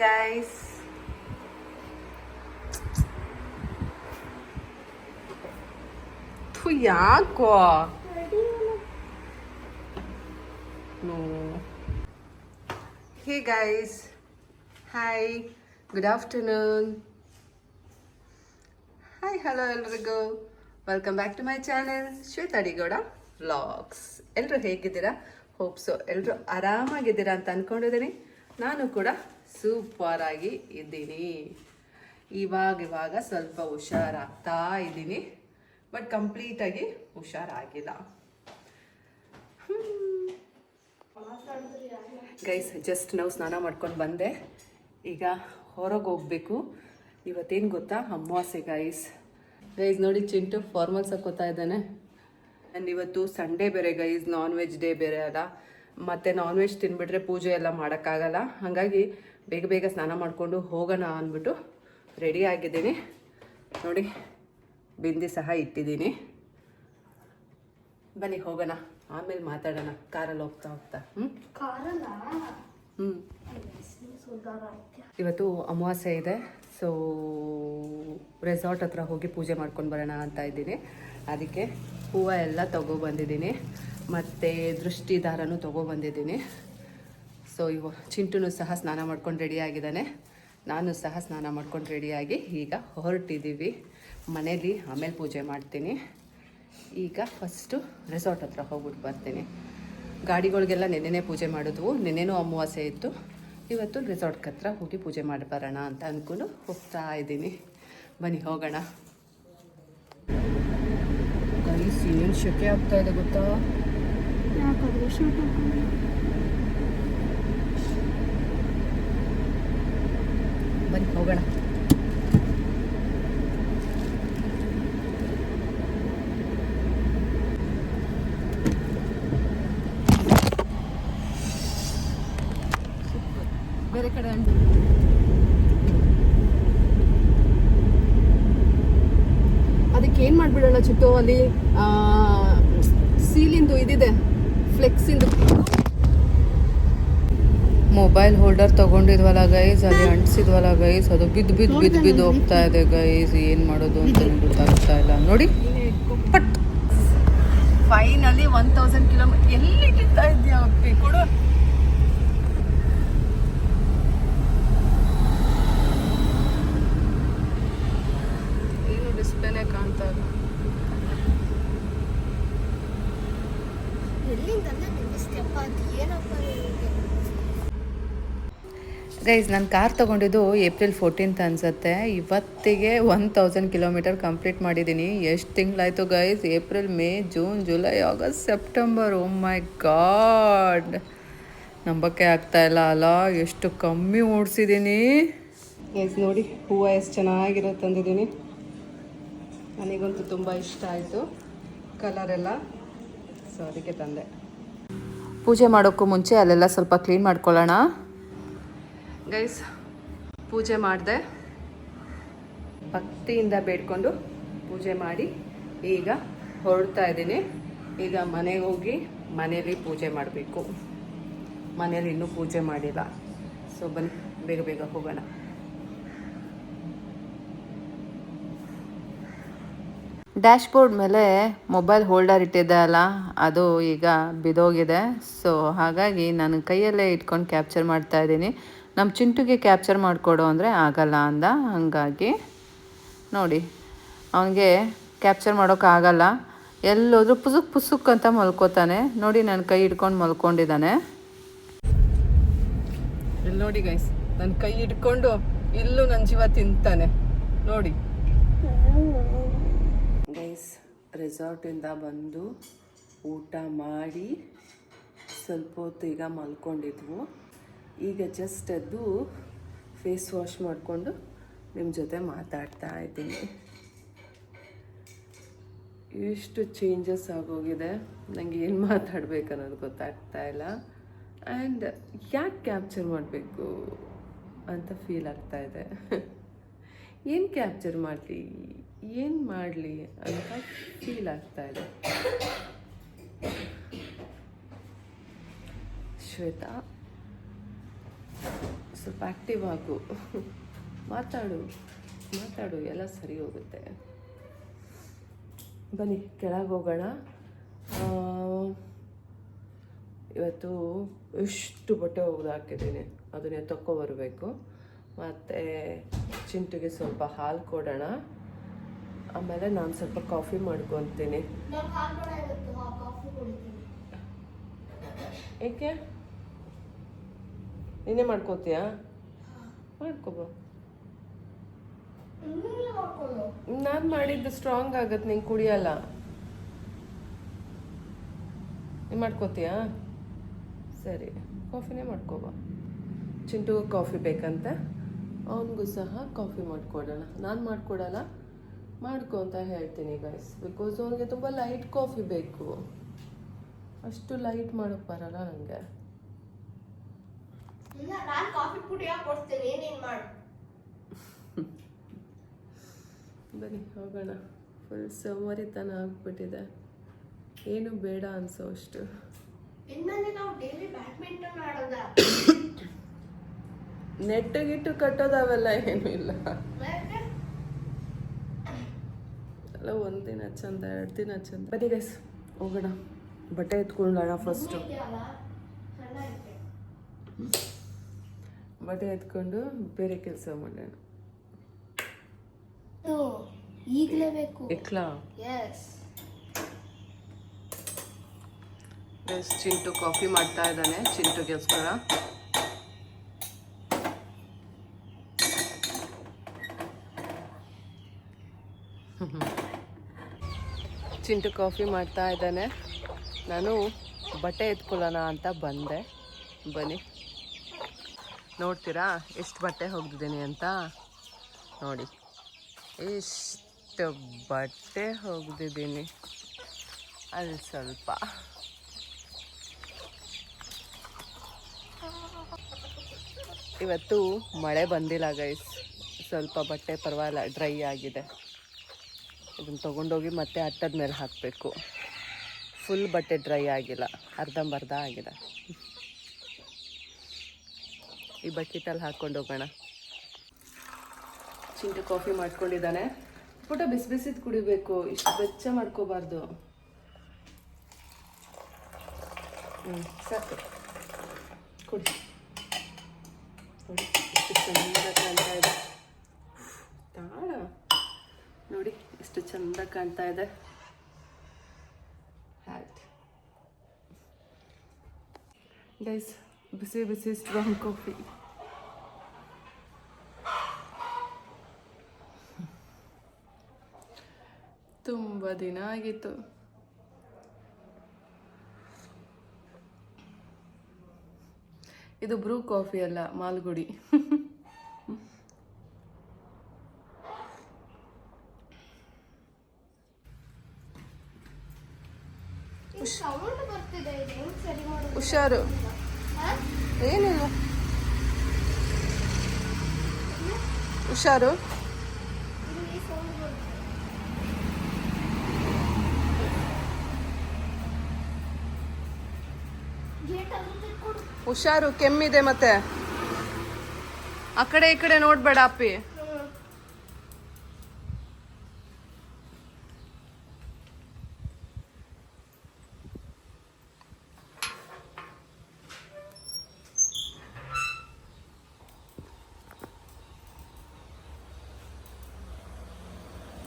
Guys ಥು ಯಾಕೋ hey guys hi good afternoon hi hello ಎಲ್ರಿಗೂ. Welcome back to my channel Shwetha Adigowda vlogs ಎಲ್ಲರೂ ಹೇಗಿದ್ದೀರಾ ಹೋಪ್ಸು ಎಲ್ಲರೂ ಆರಾಮಾಗಿದ್ದೀರಾ ಅಂತ ಅಂದ್ಕೊಂಡಿದ್ದೀನಿ ನಾನು ಕೂಡ ಸೂಪರ್ ಆಗಿ ಇದ್ದೀನಿ. ಇವಾಗ ಇವಾಗ ಸ್ವಲ್ಪ ಹುಷಾರಾಗ್ತಾ ಇದ್ದೀನಿ. ಬಟ್ ಕಂಪ್ಲೀಟಾಗಿ ಹುಷಾರಾಗಿಲ್ಲ. ಗೈಸ್ ಜಸ್ಟ್ ನಾವು ಸ್ನಾನ ಮಾಡ್ಕೊಂಡು ಬಂದೆ. ಈಗ ಹೊರಗೆ ಹೋಗ್ಬೇಕು. ಇವತ್ತೇನು ಗೊತ್ತಾ? ಅಮಾವಾಸ್ಯೆ ಗೈಸ್ ಗೈಸ್ ನೋಡಿ, ಚಿಂಟು ಫಾರ್ಮಲ್ಸ್ ಹಾಕೋತಾ ಇದ್ದಾನೆ. ಆ್ಯಂಡ್ ಇವತ್ತು ಸಂಡೇ ಬೇರೆ ಗೈಸ್ ನಾನ್ ವೆಜ್ ಡೇ ಬೇರೆ ಅಲ್ಲ. ಮತ್ತು ನಾನ್ ವೆಜ್ ತಿನ್ಬಿಟ್ರೆ ಪೂಜೆ ಎಲ್ಲ ಮಾಡೋಕ್ಕಾಗಲ್ಲ. ಹಾಗಾಗಿ ಬೇಗ ಬೇಗ ಸ್ನಾನ ಮಾಡಿಕೊಂಡು ಹೋಗೋಣ ಅಂದ್ಬಿಟ್ಟು ರೆಡಿ ಆಗಿದ್ದೀನಿ. ನೋಡಿ ಬಿಂದಿ ಸಹ ಇಟ್ಟಿದ್ದೀನಿ. ಬನ್ನಿ ಹೋಗೋಣ. ಆಮೇಲೆ ಮಾತಾಡೋಣ. ಕಾರಲ್ಲಿ ಹೋಗ್ತಾ ಹೋಗ್ತಾ. ಹ್ಞೂ ಹ್ಞೂ ಇವತ್ತು ಅಮಾವಾಸ್ಯೆ ಇದೆ. ಸೊ ರೆಸಾರ್ಟ್ ಹತ್ರ ಹೋಗಿ ಪೂಜೆ ಮಾಡ್ಕೊಂಡು ಬರೋಣ ಅಂತ ಇದ್ದೀನಿ. ಅದಕ್ಕೆ ಹೂವು ಎಲ್ಲ ತೊಗೊಬಂದಿದ್ದೀನಿ ಮತ್ತು ದೃಷ್ಟಿ ತಗೋ ತೊಗೊಬಂದಿದ್ದೀನಿ ಸೊ ಇವ ಚಿಂಟುನು ಸಹ ಸ್ನಾನ ಮಾಡ್ಕೊಂಡು ರೆಡಿ ಆಗಿದ್ದಾನೆ. ನಾನು ಸಹ ಸ್ನಾನ ಮಾಡ್ಕೊಂಡು ರೆಡಿಯಾಗಿ ಈಗ ಹೊರಟಿದ್ದೀವಿ. ಮನೇಲಿ ಆಮೇಲೆ ಪೂಜೆ ಮಾಡ್ತೀನಿ. ಈಗ ಫಸ್ಟು ರೆಸಾರ್ಟ್ ಹತ್ರ ಹೋಗ್ಬಿಟ್ಟು ಬರ್ತೀನಿ. ಗಾಡಿಗಳಿಗೆಲ್ಲ ನೆನ್ನೆನೇ ಪೂಜೆ ಮಾಡಿದ್ವು. ನೆನ್ನೆನೂ ಅಮಾವಾಸ್ಯೆ ಇತ್ತು. ಇವತ್ತು ರೆಸಾರ್ಟ್ ಹತ್ರ ಹೋಗಿ ಪೂಜೆ ಮಾಡಿ ಬರೋಣ ಅಂತ ಅಂದ್ಕೊಂಡು ಹೋಗ್ತಾ ಇದ್ದೀನಿ. ಬನ್ನಿ, ಹೋಗೋಣ. ಏನು ಶೆಕೆ ಆಗ್ತಾ ಇದೆ ಗೊತ್ತಾ? ಬನ್ನಿ ಹೋಗೋಣ. ಬೇರೆ ಕಡೆ ಅದಕ್ಕೆ ಏನು ಮಾಡಿಬಿಡೋಣ ಚಿಟ್ಟು ಅಲ್ಲಿ? ಸೀಲಿಂದು ಇದಿದೆ ಫ್ಲೆಕ್ಸಿಂದು. ಮೊಬೈಲ್ ಹೋಲ್ಡರ್ ತಗೊಂಡಿದ್ವಲ್ಲ ಗೈಸ್ ಅಲ್ಲಿ ಅಂಟಿಸಿದ್ವಲ್ಲ ಗೈಸ್ ಅದು ಬಿದ್ದು ಬಿದ್ದು ಬಿದ್ದು ಬಿದ್ದು ಹೋಗ್ತಾ ಇದೆ ಗೈಸ್ ಏನು ಮಾಡೋದು ಅಂತ ಗೊತ್ತಾಗ್ತಾ ಇಲ್ಲ. ನೋಡಿ ಪಟ್. ಫೈನಲಿ ಒನ್ ತೌಸಂಡ್ ಕಿಲೋಮೀಟರ್ ಎಲ್ಲಿ ಕಿತ್ತಾ ಇದೆಯಾ ಕೊಡು ಏನು ಡಿಸ್ಪ್ಲೇನೇ ಕಾಣ್ತಾ ಇಲ್ಲ ಗೈಸ್ ನಾನು ಕಾರ್ ತೊಗೊಂಡಿದ್ದು ಏಪ್ರಿಲ್ ಫೋರ್ಟೀನ್ತ್ ಅನಿಸುತ್ತೆ. ಇವತ್ತಿಗೆ ಒನ್ ತೌಸಂಡ್ ಕಿಲೋಮೀಟರ್ ಕಂಪ್ಲೀಟ್ ಮಾಡಿದ್ದೀನಿ ಎಷ್ಟು ತಿಂಗಳಾಯಿತು guys April May June July August September oh my god ನಂಬಕ್ಕೆ ಆಗ್ತಾ ಇಲ್ಲ ಅಲ್ಲ ಎಷ್ಟು ಕಮ್ಮಿ ಓಡಿಸಿದ್ದೀನಿ ಗೈಸ್ ನೋಡಿ ಹೂವು ಎಷ್ಟು ಚೆನ್ನಾಗಿರೋ ತಂದಿದ್ದೀನಿ ನನಗಂತೂ ತುಂಬ ಇಷ್ಟ ಆಯಿತು. ಕಲರೆಲ್ಲ ಸೊ ಅದಕ್ಕೆ ತಂದೆ. ಪೂಜೆ ಮಾಡೋಕ್ಕೂ ಮುಂಚೆ ಅಲ್ಲೆಲ್ಲ ಸ್ವಲ್ಪ ಕ್ಲೀನ್ ಮಾಡ್ಕೊಳ್ಳೋಣ. ಗೈಸ್, ಪೂಜೆ ಮಾಡಿದೆ. ಭಕ್ತಿಯಿಂದ ಬೇಡ್ಕೊಂಡು ಪೂಜೆ ಮಾಡಿ ಈಗ ಹೊರಡ್ತಾ ಇದ್ದೀನಿ. ಈಗ ಮನೆಗೆ ಹೋಗಿ ಮನೇಲಿ ಪೂಜೆ ಮಾಡಬೇಕು. ಮನೇಲಿ ಇನ್ನೂ ಪೂಜೆ ಮಾಡಿಲ್ಲ. ಸೊ ಬನ್ನಿ, ಬೇಗ ಬೇಗ ಹೋಗೋಣ. ಡ್ಯಾಶ್ ಬೋರ್ಡ್ ಮೇಲೆ ಮೊಬೈಲ್ ಹೋಲ್ಡರ್ ಇಟ್ಟಿದ್ದೆ ಅಲ್ಲ, ಅದು ಈಗ ಬಿದೋಗಿದೆ. ಸೊ ಹಾಗಾಗಿ ನಾನು ಕೈಯಲ್ಲೇ ಇಟ್ಕೊಂಡು ಕ್ಯಾಪ್ಚರ್ ಮಾಡ್ತಾ ಇದ್ದೀನಿ. ನಮ್ಮ ಚಿಂಟುಗೆ ಕ್ಯಾಪ್ಚರ್ ಮಾಡಿಕೊಡು ಅಂದರೆ ಆಗಲ್ಲ ಅಂದ. ಹಾಗಾಗಿ ನೋಡಿ, ಅವನಿಗೆ ಕ್ಯಾಪ್ಚರ್ ಮಾಡೋಕ್ಕಾಗಲ್ಲ ಎಲ್ಲೋದ್ರೂ ಪುಸುಕ್ ಪುಸುಕ್ ಅಂತ ಮಲ್ಕೋತಾನೆ. ನೋಡಿ ನನ್ನ ಕೈ ಹಿಡ್ಕೊಂಡು ಮಲ್ಕೊಂಡಿದ್ದಾನೆ. ಇಲ್ಲಿ ನೋಡಿ ಗೈಸ್ ನನ್ನ ಕೈ ಹಿಡ್ಕೊಂಡು ಇಲ್ಲೂ ನನ್ನ ಜೀವ ತಿಂತಾನೆ. ನೋಡಿ. ಗೈಸ್ ರೆಸಾರ್ಟಿಂದ ಬಂದು ಊಟ ಮಾಡಿ ಸ್ವಲ್ಪ ಹೊತ್ತು ಈಗ ಮಲ್ಕೊಂಡಿದ್ವು. ಈಗ ಜಸ್ಟ್ ಅದು ಫೇಸ್ ವಾಶ್ ಮಾಡಿಕೊಂಡು ನಿಮ್ಮ ಜೊತೆ ಮಾತಾಡ್ತಾ ಇದ್ದೀನಿ. ಎಷ್ಟು ಚೇಂಜಸ್ ಆಗೋಗಿದೆ. ನನಗೆ ಏನು ಮಾತಾಡಬೇಕು ಅನ್ನೋದು ಗೊತ್ತಾಗ್ತಾ ಇಲ್ಲ. ಆ್ಯಂಡ್ ಯಾಕೆ ಕ್ಯಾಪ್ಚರ್ ಮಾಡಬೇಕು ಅಂತ ಫೀಲ್ ಆಗ್ತಾ ಇದೆ. ಏನು ಕ್ಯಾಪ್ಚರ್ ಮಾಡಲಿ? ಏನು ಮಾಡಲಿ ಅಂತ ಫೀಲ್ ಆಗ್ತಾ ಇದೆ. ಶ್ವೇತಾ? ಸ್ವಲ್ಪ ಆ್ಯಕ್ಟಿವ್ ಆಗು. ಮಾತಾಡು ಮಾತಾಡು ಎಲ್ಲ ಸರಿ ಹೋಗುತ್ತೆ. ಬನ್ನಿ ಕೆಳಗೆ ಹೋಗೋಣ. ಇವತ್ತು ಇಷ್ಟು ಬಟ್ಟೆ ಒಗ್ದು ಹಾಕಿದ್ದೀನಿ. ಅದನ್ನೇ ಬರಬೇಕು. ಮತ್ತು ಚಿಂಟುಗೆ ಸ್ವಲ್ಪ ಹಾಲು ಕೊಡೋಣ. ಆಮೇಲೆ ನಾನು ಸ್ವಲ್ಪ ಕಾಫಿ ಮಾಡ್ಕೊತೀನಿ. ಏಕೆ? ನೀನೇ ಮಾಡ್ಕೋತೀಯಾ? ಮಾಡ್ಕೋಬ. ನೀನೇ ಮಾಡಿದ್ದು ಸ್ಟ್ರಾಂಗ್ ಆಗತ್ತೆ ನೀನು ಕುಡಿಯಲ್ಲ. ನೀನು ಮಾಡ್ಕೋತೀಯಾ? ಸರಿ, ಕಾಫಿನೇ ಮಾಡ್ಕೋಬ. ಚಿಂಟು ಕಾಫಿ ಬೇಕಂತೆ? ಅವನಿಗೂ ಸಹ ಕಾಫಿ ಮಾಡಿಕೊಡೋಣ. ನಾನು ಮಾಡಿಕೊಡಲ್ಲ? ಮಾಡ್ಕೊ ಅಂತ ಹೇಳ್ತೀನಿ ಗೈಸ್ ಬಿಕಾಸ್ ಅವನಿಗೆ ತುಂಬ ಲೈಟ್ ಕಾಫಿ ಬೇಕು. ಅಷ್ಟು ಲೈಟ್ ಮಾಡೋಕ್ಕೆ ಬರಲ್ಲ ನನಗೆ ನಾನು ಕಾಫಿ ಪುಡಿ ಯಾಕೆ ಕೊಡ್ತೇನೆ? ಏನೇನು ಮಾಡು? ಬನ್ನಿ ಹೋಗೋಣ. ಫುಲ್ ಸೋಮಾರಿತನ ಆಗ್ಬಿಟ್ಟಿದೆ. ಏನು ಬೇಡ ಅನ್ಸೋ ಅಷ್ಟು. ಇನ್ಮೇಲೆ ನಾವು ಡೈಲಿ ಬ್ಯಾಡ್ಮಿಂಟನ್ ಆಡೋದ? ನೆಟ್ಟು ಗಿಟ್ಟು ಕಟ್ಟೋದಾವೆಲ್ಲ ಏನು ಇಲ್ಲ. ಅಲ್ಲ ಒಂದಿನ ಚಂದ ಎರಡು ದಿನ ಚಂದ. ಬನ್ನಿ ಗೈಸ್ ಹೋಗೋಣ. ಬಟ್ಟೆ ಎತ್ಕೊಳ್ಳೋಣ ಫಸ್ಟು ಬಟ್ಟೆ ಎತ್ಕೊಂಡು ಬೇರೆ ಕೆಲಸ ಮಾಡೋಣ ಈಗಲೇ ಬೇಕು. ಇಕ್ಲಾ ಎಸ್ ಗೈಸ್ ಚಿಂಟು ಕಾಫಿ ಮಾಡ್ತಾ ಇದ್ದಾನೆ ಚಿಂಟುಗೋಸ್ಕರ. ಚಿಂಟು ಕಾಫಿ ಮಾಡ್ತಾ ಇದ್ದಾನೆ. ನಾನು ಬಟ್ಟೆ ಎತ್ಕೊಳ್ಳೋಣ ಅಂತ ಬಂದೆ. ಬನ್ನಿ. ನೋಡ್ತೀರಾ? ಎಷ್ಟು ಬಟ್ಟೆ ಹೋಗ್ದಿದ್ದೀನಿ ಅಂತ? ನೋಡಿ. ಎಷ್ಟು ಬಟ್ಟೆ ಹೋಗ್ದಿದ್ದೀನಿ. ಅಲ್ಲಿ ಸ್ವಲ್ಪ. ಇವತ್ತು ಮಳೆ ಬಂದಿಲ್ಲ ಗೈಸ್ ಸ್ವಲ್ಪ ಬಟ್ಟೆ ಪರವಾಗಿಲ್ಲ ಡ್ರೈ ಆಗಿದೆ. ಇದನ್ನು ತೊಗೊಂಡೋಗಿ ಮತ್ತೆ ಅಟ್ಟದ ಮೇಲೆ ಹಾಕಬೇಕು. ಫುಲ್ ಬಟ್ಟೆ ಡ್ರೈ ಆಗಿಲ್ಲ. ಅರ್ಧಂಬರ್ಧ ಆಗಿದೆ. ಈ ಬಕೆಟಲ್ಲಿ ಹಾಕ್ಕೊಂಡು ಹೋಗೋಣ. ಚಿಂಟು ಕಾಫಿ ಮಾಡ್ಕೊಂಡಿದ್ದಾನೆ. ಪುಟ ಬಿಸಿ ಬಿಸಿದು ಕುಡಿಬೇಕು. ಇಷ್ಟು ಬೆಚ್ಚ ಮಾಡ್ಕೋಬಾರ್ದು. ಹ್ಞೂ ಸಾಕು. ಕುಡಿ. ನೋಡಿ ಎಷ್ಟು ಚಂದ ಕಾಣ್ತಾ ಇದೆ. ತಾಳ. ನೋಡಿ, ಎಷ್ಟು ಚಂದ ಕಾಣ್ತಾ ಇದೆ. ಗೈಸ್ ಬಿಸಿ ಬಿಸಿ ಸ್ಟ್ರಾಂಗ್ ಕಾಫಿ ತುಂಬ ದಿನ ಆಗಿತ್ತು ಇದು ಬ್ರೂ ಕಾಫಿ ಅಲ್ಲ ಮಾಲ್ಗುಡಿ. ಸೌಂಡ್ ಬರ್ತಿದೆ ಇದು ಸರಿ ಮಾಡೋದು ಹುಷಾರು? ಏನಿಲ್ಲ. ಹುಷಾರು? ಹುಷಾರು ಕೆಮ್ಮಿದೆ ಮತ್ತೆ. ಆ ಕಡೆ ಈ ಕಡೆ ನೋಡ್ಬೇಡ ಅಪ್ಪಿ.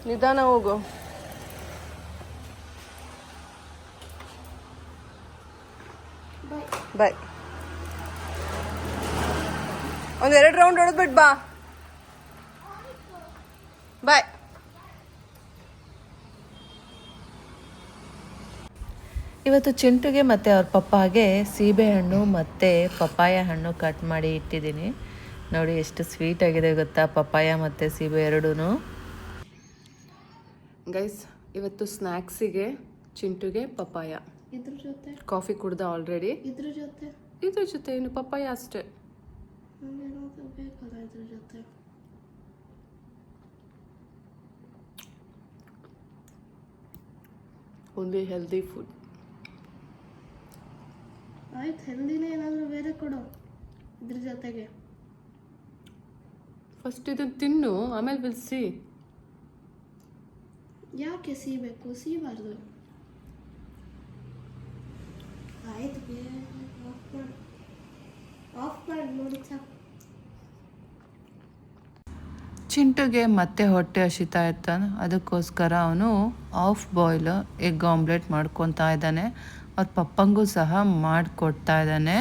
ನಿಧಾನ ಹೋಗು. ಬಾಯ್ ಒಂದ್ ಎರಡು ರೌಂಡ್ ಹೊಡೆದ್ಬಿಟ್ ಬಾ. ಬಾಯ್ ಇವತ್ತು ಚಿಂಟುಗೆ ಮತ್ತು ಅವ್ರ ಪಪ್ಪಾಗೆ ಸೀಬೆಹಣ್ಣು ಮತ್ತು ಪಪ್ಪಾಯ ಹಣ್ಣು ಕಟ್ ಮಾಡಿ ಇಟ್ಟಿದ್ದೀನಿ. ನೋಡಿ ಎಷ್ಟು ಸ್ವೀಟ್ ಆಗಿದೆ ಗೊತ್ತಾ? ಪಪ್ಪಾಯ ಮತ್ತು ಸೀಬೆ ಎರಡೂ ಗೈಸ್ ಇವತ್ತು ಸ್ನ್ಯಾಕ್ಸಿಗೆ ಚಿಂಟುಗೆ ಪಪ್ಪಾಯ. ಇದ್ರ ಜೊತೆ? ಕಾಫಿ ಕುಡ್ದ ಆಲ್ರೆಡಿ ಇದ್ರ ಜೊತೆ? ಇದ್ರ ಜೊತೆ ಇನ್ನು ಪಪ್ಪಾಯ ಅಷ್ಟೇ. ಒಂದೇ ಬೇಕಲ್ಲ ಇದ್ರ ಜೊತೆ? ಓನ್ಲಿ ಹೆಲ್ದಿ ಫುಡ್ ಆಯ್ತು ಹೆಲ್ದಿನೇ ಏನಾದರೂ ಬೇರೆ ಕೊಡು ಇದ್ರ ಜೊತೆಗೆ. ಫಸ್ಟ್ ಇದನ್ನು ತಿನ್ನು ಆಮೇಲೆ ಬಿಲ್ಸಿ ಯಾಕೆ ಸೀಬೇಕು ಸೀಬಾರ್ದು ಆಯ್ತು ಆಫ್ ನೋಡಿ ಚಿಂಟುಗೆ ಮತ್ತೆ ಹೊಟ್ಟೆ ಹಸಿತಾ ಇರ್ತಾನೆ. ಅದಕ್ಕೋಸ್ಕರ ಅವನು ಆಫ್ ಬಾಯ್ಲ್ ಎಗ್ ಆಮ್ಲೆಟ್ ಮಾಡ್ಕೊತಾ ಇದ್ದಾನೆ. ಅವ್ರ ಪಪ್ಪಂಗೂ ಸಹ ಮಾಡಿಕೊಡ್ತಾ ಇದ್ದಾನೆ.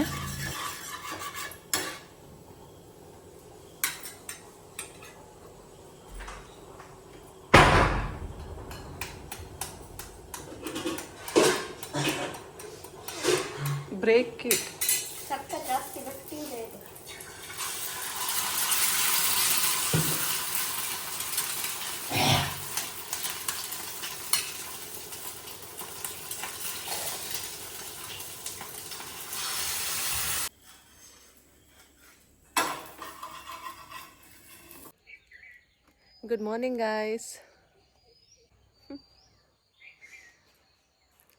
ಗುಡ್ ಮಾರ್ನಿಂಗ್ ಗಾಯ್ಸ್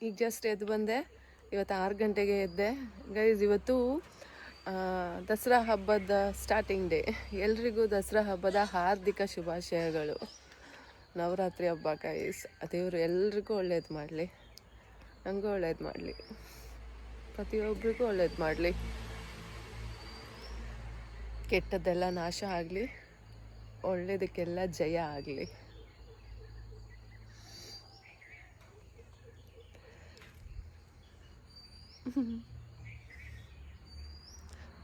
ಈಗ ಜಸ್ಟ್ ಎದ್ದು ಬಂದೆ. ಇವತ್ತು ಆರು ಗಂಟೆಗೆ ಎದ್ದೆ. ಗೈಸ್ ಇವತ್ತು ದಸರಾ ಹಬ್ಬದ ಸ್ಟಾರ್ಟಿಂಗ್ ಡೇ ಎಲ್ರಿಗೂ ದಸರಾ ಹಬ್ಬದ ಹಾರ್ದಿಕ ಶುಭಾಶಯಗಳು. ನವರಾತ್ರಿ ಹಬ್ಬ ಗೈಸ್ ದೇವರು ಎಲ್ರಿಗೂ ಒಳ್ಳೇದು ಮಾಡಲಿ. ನನಗೂ ಒಳ್ಳೇದು ಮಾಡಲಿ. ಪ್ರತಿಯೊಬ್ಬರಿಗೂ ಒಳ್ಳೇದು ಮಾಡಲಿ. ಕೆಟ್ಟದ್ದೆಲ್ಲ ನಾಶ ಆಗಲಿ. ಒಳ್ಳೇದಕ್ಕೆಲ್ಲ ಜಯ ಆಗಲಿ.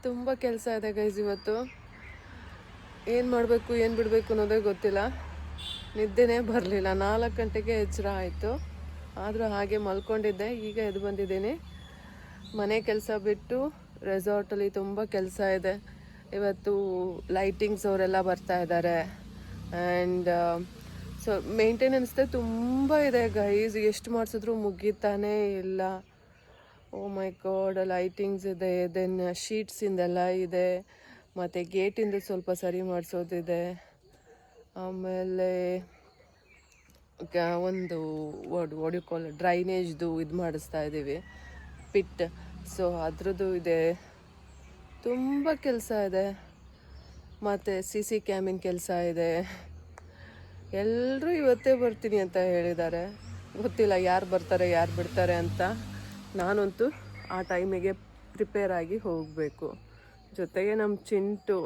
ತುಂಬ ಕೆಲಸ ಇದೆ ಗೈಸ್ ಇವತ್ತು. ಏನು ಮಾಡಬೇಕು, ಏನು ಬಿಡಬೇಕು ಅನ್ನೋದೇ ಗೊತ್ತಿಲ್ಲ. ನಿದ್ದೆನೇ ಬರಲಿಲ್ಲ. ನಾಲ್ಕು ಗಂಟೆಗೆ ಎಚ್ಚರ ಆಯಿತು. ಆದರೂ ಹಾಗೆ ಮಲ್ಕೊಂಡಿದ್ದೆ. ಈಗ ಎದ್ದು ಬಂದಿದ್ದೀನಿ. ಮನೆ ಕೆಲಸ ಬಿಟ್ಟು ರೆಸಾರ್ಟಲ್ಲಿ ತುಂಬ ಕೆಲಸ ಇದೆ. ಇವತ್ತು ಲೈಟಿಂಗ್ಸ್ ಅವರೆಲ್ಲ ಬರ್ತಾ ಇದ್ದಾರೆ. ಆ್ಯಂಡ್ ಸೊ ಮೇಂಟೆನೆನ್ಸ್ದೇ ತುಂಬ ಇದೆ ಗೈಸ್ ಎಷ್ಟು ಮಾಡಿಸಿದ್ರು ಮುಗಿತಾನೇ ಇಲ್ಲ. ಓ ಮೈ ಗಾಡ್ ಲೈಟಿಂಗ್ಸ್ ಇದೆ ದೆನ್ ಶೀಟ್ಸಿಂದೆಲ್ಲ ಇದೆ. ಮತ್ತು ಗೇಟಿಂದ ಸ್ವಲ್ಪ ಸರಿ ಮಾಡಿಸೋದಿದೆ. ಆಮೇಲೆ ಒಂದು ಒಡ್ ಒಡಿಕೊಳ್ಳ ಡ್ರೈನೇಜ್ದು ಇದು ಮಾಡಿಸ್ತಾ ಇದ್ದೀವಿ ಪಿಟ್ ಸೊ ಅದ್ರದ್ದು ಇದೆ. ತುಂಬ ಕೆಲಸ ಇದೆ. ಮತ್ತು ಸಿ ಸಿ ಕ್ಯಾಮಿನ ಕೆಲಸ ಇದೆ. ಎಲ್ಲರೂ ಇವತ್ತೇ ಬರ್ತೀನಿ ಅಂತ ಹೇಳಿದ್ದಾರೆ. ಗೊತ್ತಿಲ್ಲ ಯಾರು ಬರ್ತಾರೆ, ಯಾರು ಬಿಡ್ತಾರೆ ಅಂತ. ನಾನಂತೂ ಆ ಟೈಮಿಗೆ ಪ್ರಿಪೇರ್ ಆಗಿ ಹೋಗಬೇಕು. ಜೊತೆಗೆ ನಮ್ಮ ಚಿಂಟು,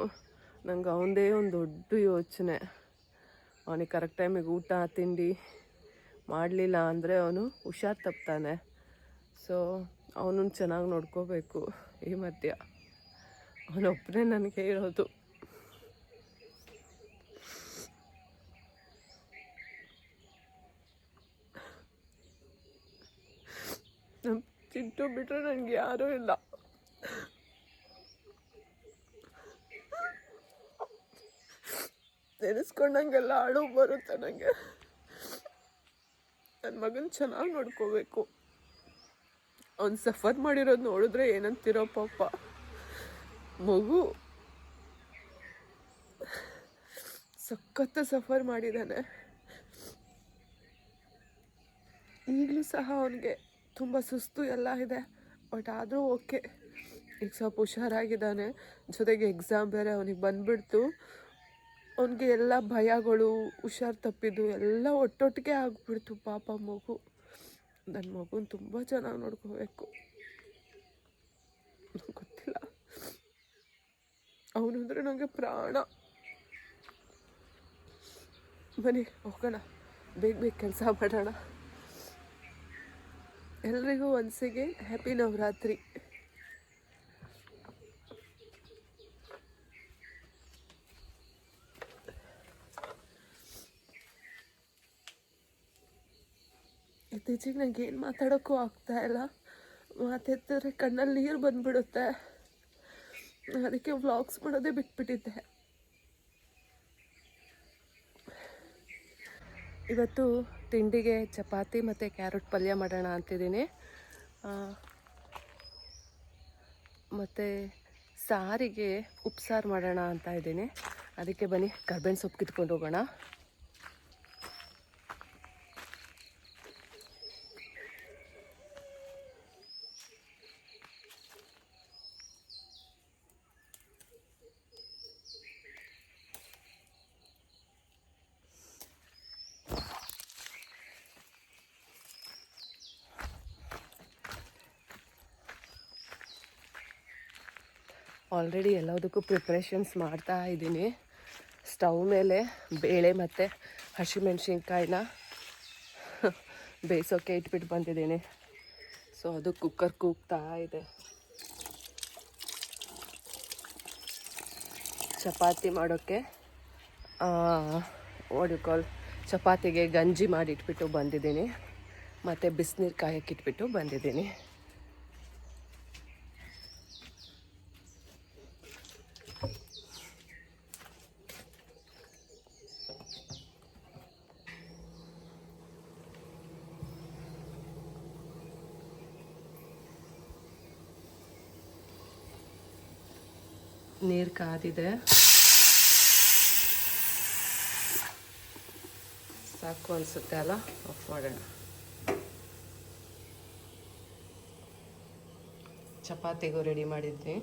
ನಂಗೆ ಅವಂದೇ ಒಂದು ದೊಡ್ಡ ಯೋಚನೆ. ಅವನಿಗೆ ಕರೆಕ್ಟ್ ಟೈಮಿಗೆ ಊಟ, ತಿಂಡಿ ಮಾಡಲಿಲ್ಲ ಅಂದರೆ ಅವನು ಹುಷಾರು ತಪ್ತಾನೆ. ಸೊ ಅವನನ್ನು ಚೆನ್ನಾಗಿ ನೋಡ್ಕೋಬೇಕು ಈ ಮಧ್ಯ. ಅವನೊಬ್ಬನೇ ನನಗೆ ಇರೋದು. ನಮ್ಮ ಚಿಂಟು ಬಿಟ್ಟರೆ ನನಗೆ ಯಾರೂ ಇಲ್ಲ. ನೆನೆಸ್ಕೊಂಡಂಗೆಲ್ಲ ಅಳು ಬರುತ್ತೆ ನನಗೆ ನನ್ನ ಮಗನ ಚೆನ್ನಾಗಿ ನೋಡ್ಕೋಬೇಕು. ಅವ್ನು ಸಫರ್ ಮಾಡಿರೋದು ನೋಡಿದ್ರೆ ಏನಂತೀರೋ ಪಾಪ. ಮಗು. ಸಖತ್ತ ಸಫರ್ ಮಾಡಿದ್ದಾನೆ ಈಗಲೂ ಸಹ ಅವನಿಗೆ ತುಂಬ ಸುಸ್ತು ಎಲ್ಲ ಇದೆ, ಬಟ್ ಆದರೂ ಓಕೆ. ಈಗ ಸ್ವಲ್ಪ ಹುಷಾರಾಗಿದ್ದಾನೆ. ಜೊತೆಗೆ ಎಕ್ಸಾಮ್ ಬೇರೆ ಅವನಿಗೆ ಬಂದ್ಬಿಡ್ತು. ಅವನಿಗೆ ಎಲ್ಲ ಭಯಗಳು, ಹುಷಾರು ತಪ್ಪಿದ್ದು ಎಲ್ಲ ಒಟ್ಟೊಟ್ಟಿಗೆ ಆಗ್ಬಿಡ್ತು ಪಾಪ ಮಗು. ನನ್ನ ಮಗುನ ತುಂಬ ಚೆನ್ನಾಗಿ ನೋಡ್ಕೋಬೇಕು. ಅವನು ಅಂದರೆ ನನಗೆ ಪ್ರಾಣ. ಬನ್ನಿ, ಹೋಗೋಣ. ಬೇಗ ಬೇಗ ಕೆಲಸ ಮಾಡೋಣ. ಎಲ್ರಿಗೂ ಒನ್ಸಿಗೆ ಹ್ಯಾಪಿ ನವರಾತ್ರಿ. ಇತ್ತೀಚೆಗೆ ನಂಗೆ ಏನು ಮಾತಾಡೋಕ್ಕೂ ಆಗ್ತಾ ಇಲ್ಲ. ಮಾತೆತ್ತಿದ್ರೆ ಕಣ್ಣಲ್ಲಿ ನೀರು ಬಂದ್ಬಿಡುತ್ತೆ. ಅದಕ್ಕೆ ವ್ಲಾಗ್ಸ್ ಮಾಡೋದೇ ಬಿಟ್ಬಿಟ್ಟಿದ್ದೆ. ಇವತ್ತು ತಿಂಡಿಗೆ ಚಪಾತಿ ಮತ್ತು ಕ್ಯಾರೆಟ್ ಪಲ್ಯ ಮಾಡೋಣ ಅಂತಿದ್ದೀನಿ. ಮತ್ತು ಸಾರಿಗೆ ಉಪ್ಸಾರು ಮಾಡೋಣ ಅಂತ ಇದ್ದೀನಿ. ಅದಕ್ಕೆ ಬನ್ನಿ, ಕರ್ಬೇವಿನ ಸೊಪ್ಪು ಕಿತ್ಕೊಂಡು ಹೋಗೋಣ. ಆಲ್ರೆಡಿ ಎಲ್ಲದಕ್ಕೂ ಪ್ರಿಪ್ರೇಷನ್ಸ್ ಮಾಡ್ತಾ ಇದ್ದೀನಿ. ಸ್ಟವ್ ಮೇಲೆ ಬೇಳೆ ಮತ್ತು ಹಸಿಮೆಣ್ಸಿನ್ಕಾಯಿನ ಬೇಯಿಸೋಕೆ ಇಟ್ಬಿಟ್ಟು ಬಂದಿದ್ದೀನಿ. ಸೊ ಅದು ಕುಕ್ಕರ್ ಕೂಗ್ತಾ ಇದೆ. ಚಪಾತಿ ಮಾಡೋಕ್ಕೆ ಕಾಲ್ ಚಪಾತಿಗೆ ಗಂಜಿ ಮಾಡಿ ಇಟ್ಬಿಟ್ಟು ಬಂದಿದ್ದೀನಿ. ಮತ್ತು ಬಿಸಿನೀರು ಕಾಯಕ್ಕೆ ಇಟ್ಬಿಟ್ಟು ಬಂದಿದ್ದೀನಿ. ನೀರು ಕಾದಿದೆ. ಸಾಕು ಅನಿಸುತ್ತೆ ಅಲ್ಲ? ಆಫ್ ಮಾಡೋಣ. ಚಪಾತಿಗೂ ರೆಡಿ ಮಾಡಿದ್ವಿ.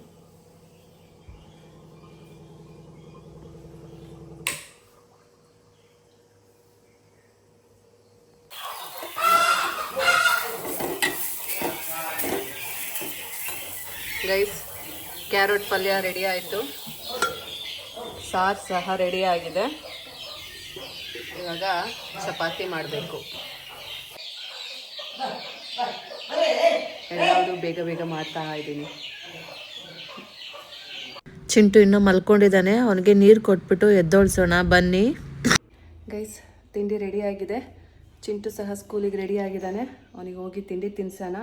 ಗೈಸ್ ಕ್ಯಾರೆಟ್ ಪಲ್ಯ ರೆಡಿ ಆಯಿತು. ಸಾರು ಸಹ ರೆಡಿ ಆಗಿದೆ. ಇವಾಗ ಚಪಾತಿ ಮಾಡಬೇಕು. ಎಲ್ಲರೂ ಬೇಗ ಬೇಗ ಮಾಡ್ತಾ ಇದ್ದೀನಿ. ಚಿಂಟು ಇನ್ನೂ ಮಲ್ಕೊಂಡಿದ್ದಾನೆ. ಅವನಿಗೆ ನೀರು ಕೊಟ್ಬಿಟ್ಟು ಎದ್ದೋಳ್ಸೋಣ. ಬನ್ನಿ. ಗೈಸ್ ತಿಂಡಿ ರೆಡಿ ಆಗಿದೆ. ಚಿಂಟು ಸಹ ಸ್ಕೂಲಿಗೆ ರೆಡಿ ಆಗಿದ್ದಾನೆ. ಅವನಿಗೆ ಹೋಗಿ ತಿಂಡಿ ತಿನ್ಸೋಣ.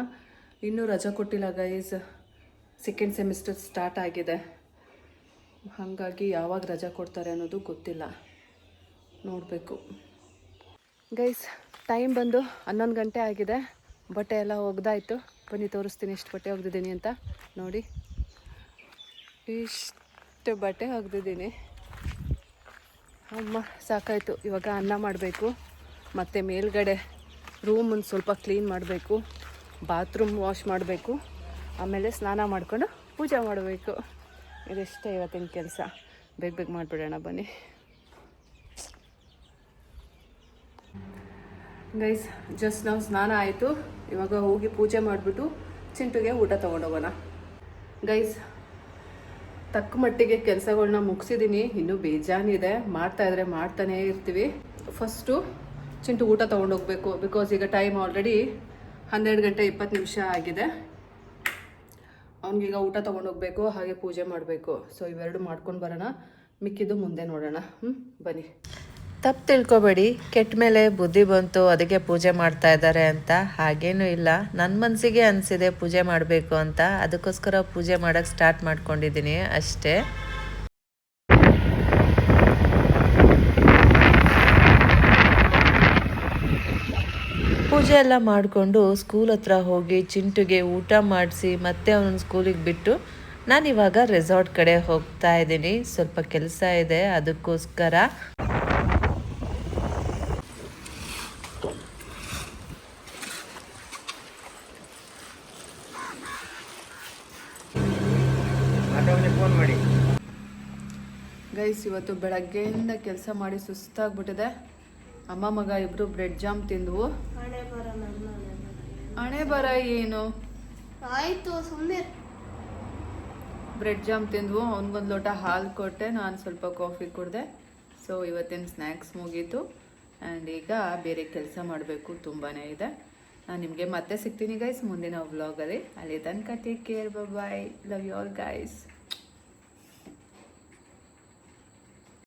ಇನ್ನೂ ರಜಾ ಕೊಟ್ಟಿಲ್ಲ ಗೈಸ್ ಸೆಕೆಂಡ್ ಸೆಮಿಸ್ಟರ್ ಸ್ಟಾರ್ಟ್ ಆಗಿದೆ. ಹಾಗಾಗಿ ಯಾವಾಗ ರಜಾ ಕೊಡ್ತಾರೆ ಅನ್ನೋದು ಗೊತ್ತಿಲ್ಲ. ನೋಡಬೇಕು. ಗೈಸ್ ಟೈಮ್ ಬಂದು ಹನ್ನೊಂದು ಗಂಟೆ ಆಗಿದೆ. ಬಟ್ಟೆ ಎಲ್ಲ ಒಗ್ದಾಯಿತು. ಬನ್ನಿ ತೋರಿಸ್ತೀನಿ ಎಷ್ಟು ಬಟ್ಟೆ ಒಗ್ದಿದ್ದೀನಿ ಅಂತ. ನೋಡಿ. ಇಷ್ಟು ಬಟ್ಟೆ ಒಗ್ದಿದ್ದೀನಿ. ಅಮ್ಮ, ಸಾಕಾಯಿತು. ಇವಾಗ ಅನ್ನ ಮಾಡಬೇಕು. ಮತ್ತು ಮೇಲ್ಗಡೆ ರೂಮನ್ನು ಸ್ವಲ್ಪ ಕ್ಲೀನ್ ಮಾಡಬೇಕು. ಬಾತ್ರೂಮ್ ವಾಶ್ ಮಾಡಬೇಕು. ಆಮೇಲೆ ಸ್ನಾನ ಮಾಡಿಕೊಂಡು ಪೂಜೆ ಮಾಡಬೇಕು. ಇದಿಷ್ಟೇ ಇವತ್ತಿನ ಕೆಲಸ. ಬೇಗ ಬೇಗ ಮಾಡಿಬಿಡೋಣ ಬನ್ನಿ. ಗೈಸ್ ಜಸ್ಟ್ ನಾವು ಸ್ನಾನ ಆಯಿತು. ಇವಾಗ ಹೋಗಿ ಪೂಜೆ ಮಾಡಿಬಿಟ್ಟು ಚಿಂಟುಗೆ ಊಟ ತೊಗೊಂಡೋಗೋಣ. ಗೈಸ್ ತಕ್ಕ ಮಟ್ಟಿಗೆ ಕೆಲಸಗಳನ್ನ ಮುಗಿಸಿದ್ದೀನಿ ಇನ್ನೂ ಬೇಜಾನಿದೆ. ಮಾಡ್ತಾ ಇದ್ರೆ ಮಾಡ್ತಾನೇ ಇರ್ತೀವಿ. ಫಸ್ಟು ಚಿಂಟು ಊಟ ತೊಗೊಂಡೋಗ್ಬೇಕು. ಬಿಕಾಸ್ ಈಗ ಟೈಮ್ ಆಲ್ರೆಡಿ ಹನ್ನೆರಡು ಗಂಟೆ ಇಪ್ಪತ್ತು ನಿಮಿಷ ಆಗಿದೆ. ಅವನಿಗೀಗ ಊಟ ತೊಗೊಂಡೋಗ್ಬೇಕು, ಹಾಗೆ ಪೂಜೆ ಮಾಡಬೇಕು. ಸೊ ಇವೆರಡು ಮಾಡ್ಕೊಂಡು ಬರೋಣ. ಮಿಕ್ಕಿದ್ದು ಮುಂದೆ ನೋಡೋಣ. ಹ್ಞೂ ಬನ್ನಿ. ತಪ್ಪು ತಿಳ್ಕೊಬೇಡಿ. ಕೆಟ್ಟ ಮೇಲೆ ಬುದ್ಧಿ ಬಂತು, ಅದಕ್ಕೆ ಪೂಜೆ ಮಾಡ್ತಾ ಇದ್ದಾರೆ ಅಂತ. ಹಾಗೇನೂ ಇಲ್ಲ. ನನ್ನ ಮನಸ್ಸಿಗೆ ಅನಿಸಿದೆ ಪೂಜೆ ಮಾಡಬೇಕು ಅಂತ. ಅದಕ್ಕೋಸ್ಕರ ಪೂಜೆ ಮಾಡೋಕ್ಕೆ ಸ್ಟಾರ್ಟ್ ಮಾಡ್ಕೊಂಡಿದ್ದೀನಿ ಅಷ್ಟೇ. ಪೂಜೆ ಎಲ್ಲ ಮಾಡಿಕೊಂಡು ಸ್ಕೂಲ್ ಹತ್ರ ಹೋಗಿ ಚಿಂಟುಗೆ ಊಟ ಮಾಡಿಸಿ ಮತ್ತೆ ಅವನ ಸ್ಕೂಲಿಗೆ ಬಿಟ್ಟು ನಾನಿವಾಗ ರೆಸಾರ್ಟ್ ಕಡೆ ಹೋಗ್ತಾ ಇದ್ದೀನಿ. ಸ್ವಲ್ಪ ಕೆಲಸ ಇದೆ ಅದಕ್ಕೋಸ್ಕರ. ಗೈಸ್ ಇವತ್ತು ಬೆಳಗ್ಗೆಯಿಂದ ಕೆಲಸ ಮಾಡಿ ಸುಸ್ತಾಗ್ಬಿಟ್ಟಿದೆ. ಅಮ್ಮ ಮಗ ಇಬ್ಬರು ಬ್ರೆಡ್ ಜಾಮ್ ತಿಂದ್ವು. ಹಣೆ ಬರ ನನ್ನ ಹಣೆ ಬರ. ಏನು? ಆಯ್ತು ಸುಮ್ಮನೆ ಬ್ರೆಡ್ ಜಾಮ್ ತಿಂದ್ವು ಅವ್ನಿಗೊಂದು ಲೋಟ ಹಾಲು ಕೊಟ್ಟೆ ನಾನು ಸ್ವಲ್ಪ ಕಾಫಿ ಕುಡಿದೆ. ಸೊ ಇವತ್ತಿನ ಸ್ನ್ಯಾಕ್ಸ್ ಮುಗೀತು. ಆ್ಯಂಡ್ ಈಗ ಬೇರೆ ಕೆಲಸ ಮಾಡಬೇಕು ತುಂಬಾ ಇದೆ. ನಾನು ನಿಮಗೆ ಮತ್ತೆ ಸಿಗ್ತೀನಿ ಗೈಸ್ ಮುಂದಿನ ವ್ಲಾಗಲ್ಲಿ ಅಲ್ಲಿ. ತನಕ take care bye love you all guys